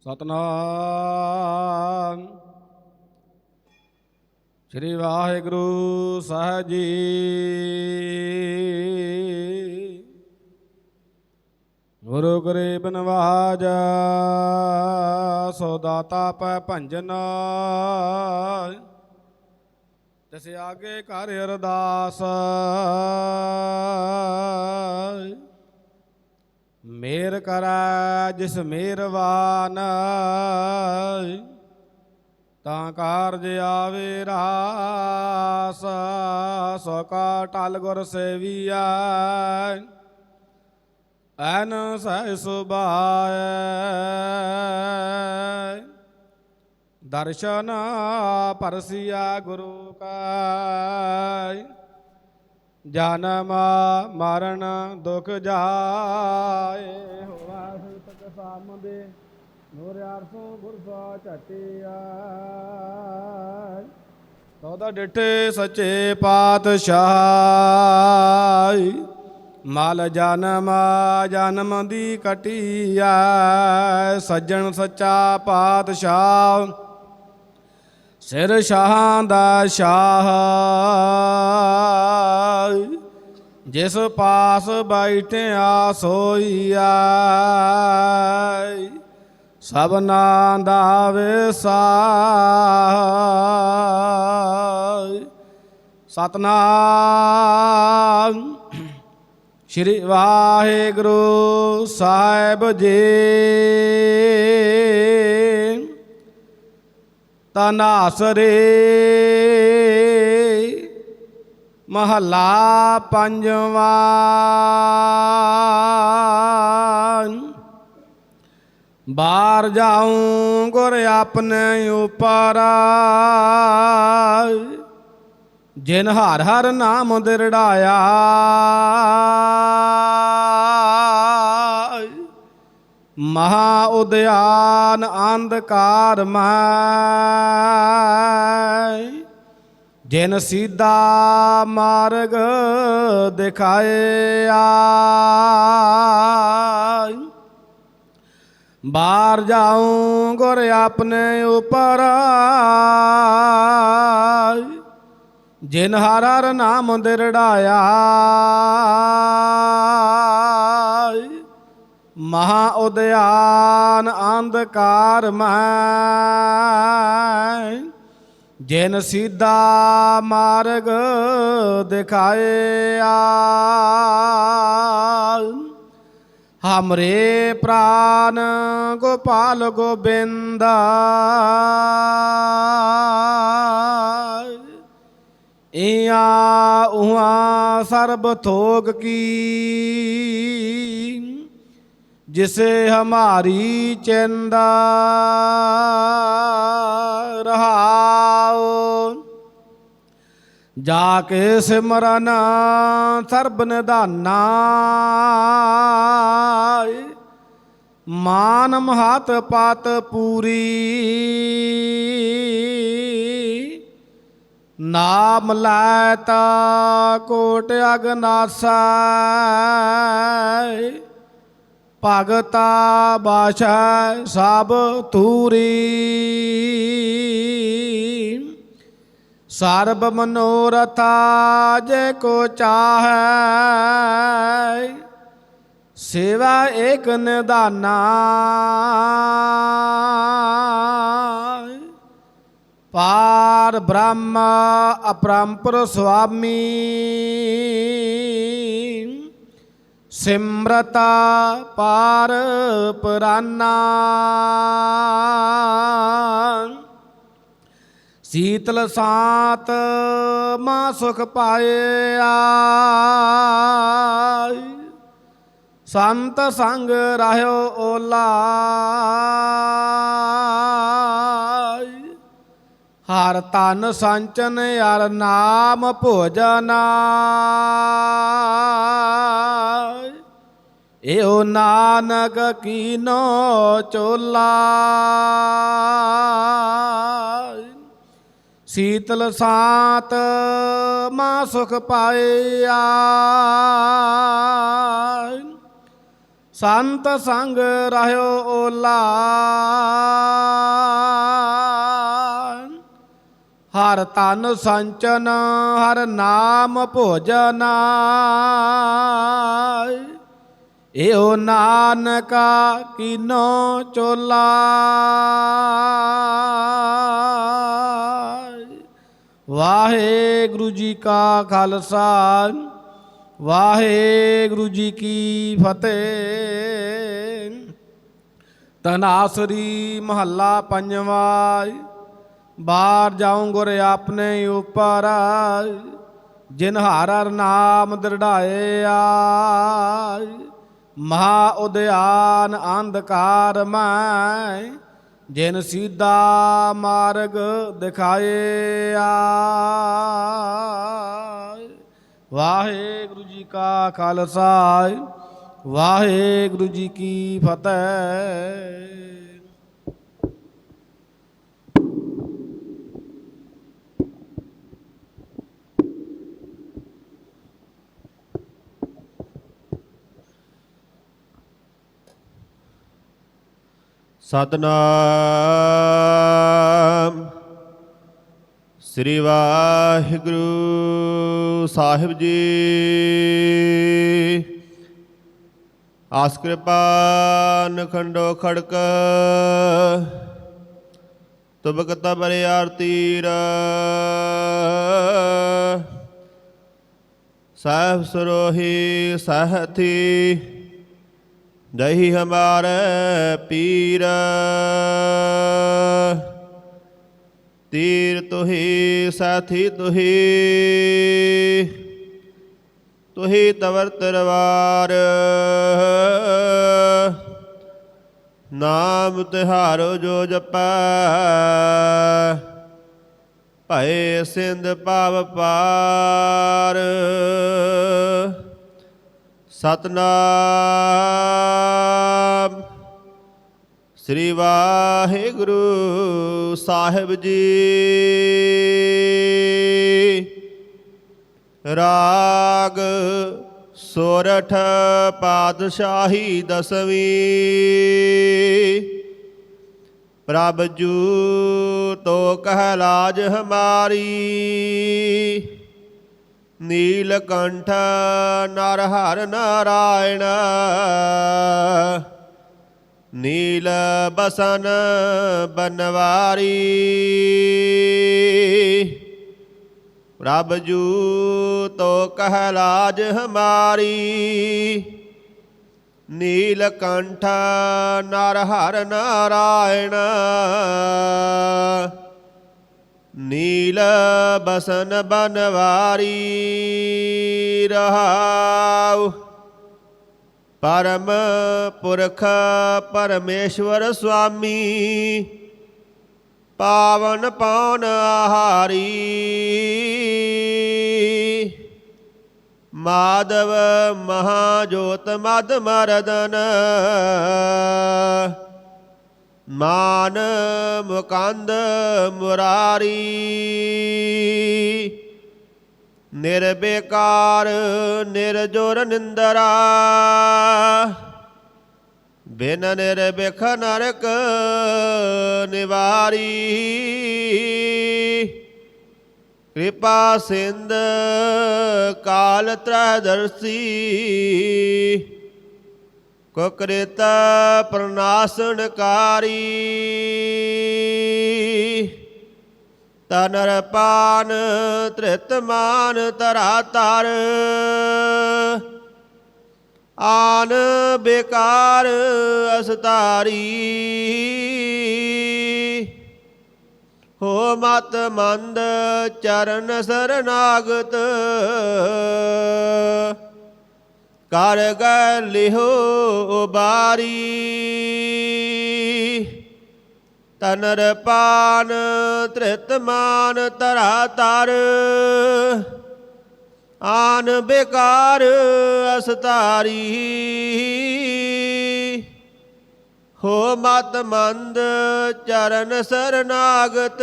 ਸਤਨਾਮ। ਸ੍ਰੀ ਵਾਹਿਗੁਰੂ ਸਾਹਿਬ ਜੀ। ਗੁਰੂ ਕਰੇ ਬਨਵਾਜ ਸੋ ਦਾਤਾ ਪੈ ਭੰਜਨ। ਤਿਸ ਆਗੇ ਕਰ ਅਰਦਾਸ। ਮੇਰ ਕਰੈ, ਜਿਸ ਮਿਹਰਬਾਨ ਤਾਂ ਕਾਰਜ ਆਵੇ ਰਾਸ, ਸੋ ਕਾ ਟਲ ਗੁਰ ਸੇਵੀਐ। ਐਨ ਸਹਿ ਸੁਭਾਏ ਦਰਸ਼ਨ ਪਰਸਿਆ ਗੁਰੂ ਕਾ। ਜਨਮ ਮਰਨ ਦੁਖ ਜਾਏ। ਹੋਵਾ ਤਕ ਸਾਮਦੇ ਨੂਰ ਅਰਸੋਂ ਗੁਰਸਾ ਝਟਿਆ ਤੋਦਾ ਡਿਠੇ ਸੱਚੇ ਪਾਤਸ਼ਾਹ, ਮਲ ਜਨਮ ਜਨਮ ਦੀ ਕਟਿਆ ਸੱਜਣ ਸੱਚਾ ਪਾਤਸ਼ਾਹ, ਸਿਰ ਸ਼ਾਹਾਂ ਦਾ ਸ਼ਾਹ। ਜਿਸ ਪਾਸ ਬੈਠਿਆ ਸੋਈਆ ਸਭਨਾ ਦਾ ਵਿਸਾਰ। ਸਤਨਾਮ ਸ਼੍ਰੀ ਵਾਹਿਗੁਰੂ ਸਾਹਿਬ ਜੀ। ਤਨਾਸਰੇ ਮਹੱਲਾ ਪੰਜਵਾਂ। ਬਾਹਰ ਜਾਉਂ ਗੁਰ ਆਪਣੇ ਉਪਰ। ਜਿਨ ਹਰ ਹਰ ਨਾਮ ਦਿਰੜਾਇਆ। ਮਹਾ ਉਦਿਆਨ ਅੰਧਕਾਰ ਮੈਂ। ਜਿਨ ਸਿੱਧਾ ਮਾਰਗ ਦਿਖਾਇਆ, ਬਾਹਰ ਜਾਉਂ ਗੁਰ ਆਪਣੇ ਉਪਰ। ਜਿਨ ਹਰ ਹਰ ਨਾਮ ਦਿਰੜਾਇਆ, ਮਹਾ ਉਦਿਆਨ ਅੰਧਕਾਰ ਮੈਂ। ਜਿਨ ਸਿੱਧਾ ਮਾਰਗ ਦਿਖਾਇਆ ਹਮਰੇ ਪ੍ਰਾਨ ਗੋਪਾਲ ਗੋਬਿੰਦ। ਇਆ ਉਹਾਂ ਸਰਬ ਥੋਕ ਕੀ ਜਿਸ ਹਮਾਰੀ ਚਿੰਦਾ ਰਹਾਉ ਜਾ ਕੇ ਸਿਮਰਨ ਸਰਬ ਨਿਧਾਨਾ। ਮਾਨ ਮਹਤ ਪਾਤ ਪੂਰੀ। ਨਾਮ ਲੈਤਾ ਕੋਟ ਅਗਨਾਸਾ। ਭਗਤਾ ਬਾਸ਼ਾ ਸਭ ਤੂਰੀ ਸਰਬ ਮਨੋਰਥਾ ਜੇ ਕੋ ਚਾਹੈ, ਸੇਵਾ ਏਕ ਨਿਦਾਨਾ ਪਾਰ ਬ੍ਰਹਮ ਅਪਰੰਪਰ ਸੁਆਮੀ। ਸਿਮਰਤਾ ਪਾਰ ਪੁਰਾਨਾ। ਸੀਤਲ ਸਾਤ ਮਾ ਸੁਖ ਪਾਇਆ। ਸੰਤ ਸੰਗ ਰਹਿਓ ਓਲਾ। ਹਰ ਤਨ ਸੰਚਨ ਹਰ ਨਾਮ ਭੋਜਨਾ। ਏਓ ਨਾਨਕ ਕੀਨੋ ਚੋਲਾ। ਸੀਤਲ ਸਾਤ ਮਾ ਸੁਖ ਪਾਇਆ। ਸੰਤ ਸੰਗ ਰਹਿਓ ਓਲਾ। ਹਰ ਤਨ ਸੰਚਨ, ਹਰ ਨਾਮ ਭੋਜਨ। ਏਓ ਨਾਨਕਾ ਕੀਨੋ ਚੋਲਾ? ਵਾਹਿਗੁਰੂ ਜੀ ਕਾ ਖਾਲਸਾ, ਵਾਹਿਗੁਰੂ ਜੀ ਕੀ ਫਤਿਹ। ਤਨਾਸਰੀ ਮਹੱਲਾ ਪੰਜਵਾਂ ਬਾਹਰ ਜਾਉ ਗੁਰ ਆਪਣੇ ਉਪਰ ਜਿਨ ਹਰ ਨਾਮ ਦਰੜਾਏ ਆ ਮਹਾ ਉਦਿਆਨ ਅੰਧਕਾਰ ਮੈਂ, ਜਿਨ ਸੀਧਾ ਮਾਰਗ ਦਿਖਾਇਆ। ਵਾਹਿਗੁਰੂ ਜੀ ਕਾ ਖਾਲਸਾ, ਵਾਹਿਗੁਰੂ ਜੀ ਕੀ ਫਤਿਹ। ਸਤਨਾਮ। ਸ੍ਰੀ ਵਾਹਿਗੁਰੂ ਸਾਹਿਬ ਜੀ। ਆਸ ਕਿਰਪਾ ਨਖੰਡੋ ਖੜਕ। ਤੁਬਕ ਤਬਰੇ ਆਰਤੀਰ ਸਾਹਿਬ ਸਰੋਹੀ ਸਹਥੀ ਦਹੀ ਹਮਾਰੇ ਪੀਰ। ਤੀਰ ਤੁਹੀ, ਸਾਥੀ ਤੁਹੀ। ਤੁਹੀ ਤਵਰ ਤਰਵਾਰ ਨਾਮ ਤਿਹਾਰੋ ਜੋ ਜਪੈ। ਭਏ ਸਿੰਧ ਪਾਵ ਪਾਰ। ਸਤਨਾਮ। ਸ੍ਰੀ ਵਾਹਿਗੁਰੂ ਸਾਹਿਬ ਜੀ। ਰਾਗ ਸੋਰਠ ਪਾਤਸ਼ਾਹੀ ਦਸਵੀਂ। ਪ੍ਰਭ ਜੂ ਤੋ ਕਹਿ ਲਾਜ ਹਮਾਰੀ। ਨੀਲਕੰਠ ਨਰ ਹਰ ਨਾਰਾਇਣ। ਨੀਲ ਬਸਨ ਬਨਵਾਰੀ। ਪ੍ਰਭ ਜੂ ਤੋ ਕਹਿ ਲਾਜ ਹਮਾਰੀ। ਨੀਲਕੰਠ ਨਰ ਹਰ ਨਾਰਾਇਣ। ਨੀਲ ਬਸਨ ਬਨਵਾਰੀ ਰਹਾਉ ਪਰਮ ਪੁਰਖ ਪਰਮੇਸ਼ਵਰ ਸੁਆਮੀ ਪਾਵਨ ਪਾਉਨ ਆਹਾਰੀ ਮਾਧਵ ਮਹਾਜੋਤ ਮਦ ਮਰਦਨ ਮਾਨ ਮੁਕੰਦ ਮੁਰਾਰੀ ਨਿਰਬੇਕਾਰ ਨਿਰਜੋਰ ਨਿੰਦਰਾ ਬਿਨ ਨਿਰਬਿਖ ਨਰਕ ਨਿਵਾਰੀ ਕਿਰਪਾ ਸਿੰਧ ਕਾਲ ਤ੍ਰਦਰਸੀ ਕੁਕ੍ਰਿਤ ਪ੍ਰਨਾਸਨਕਾਰੀ ਤਨਰਪਾਨ ਤ੍ਰਿਤਮਾਨ ਤ੍ਰਿਤ ਤਰਾ ਤਰ ਆਨ ਬੇਕਾਰ ਅਸਤਾਰੀ ਹੋ ਮਤ ਮੰਦ ਚਰਨ ਸਰਨਾਗਤ। ਕਰ ਗੈ ਲਿਹੋ ਬਾਰੀ। ਤਨਰ ਪਾਨ ਤ੍ਰਿਤ ਤਰਾ ਤਰ ਆਨ ਬੇਕਾਰ ਅਸਤਾਰੀ। ਹੋ ਮਤ ਮੰਦ ਚਰਨ ਸਰਨਾਗਤ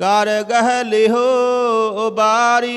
ਕਰ ਗਹਿ ਲਿਹੋ ਬਾਰੀ।